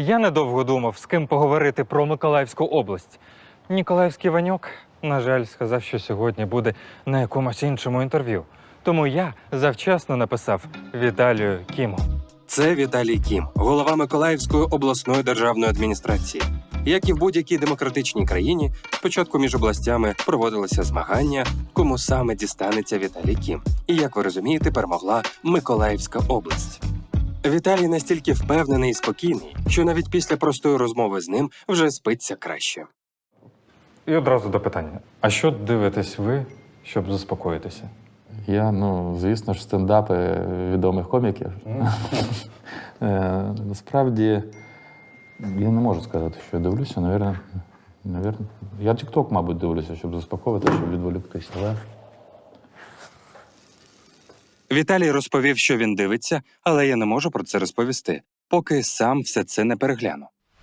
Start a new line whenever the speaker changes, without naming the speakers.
Я недовго думав, з ким поговорити про Миколаївську область. Ніколаївський Ваньок, на жаль, сказав, що сьогодні буде на якомусь іншому інтерв'ю. Тому я завчасно написав Віталію Кіму.
Це Віталій Кім, голова Миколаївської обласної державної адміністрації. Як і в будь-якій демократичній країні, спочатку між областями проводилося змагання, кому саме дістанеться Віталій Кім. І як ви розумієте, перемогла Миколаївська область. Віталій настільки впевнений і спокійний, що навіть після простої розмови з ним вже спиться краще.
І одразу до питання: а що дивитесь ви, щоб заспокоїтися?
Я, ну, звісно ж, стендапи відомих коміків. Е, Насправді, я не можу сказати, що я дивлюся. Навірно. Я TikTok, мабуть, дивлюся, щоб заспокоїти, щоб відволіктися. Але
Віталій розповів, що він дивиться, але я не можу про це розповісти, поки сам все це не перегляну.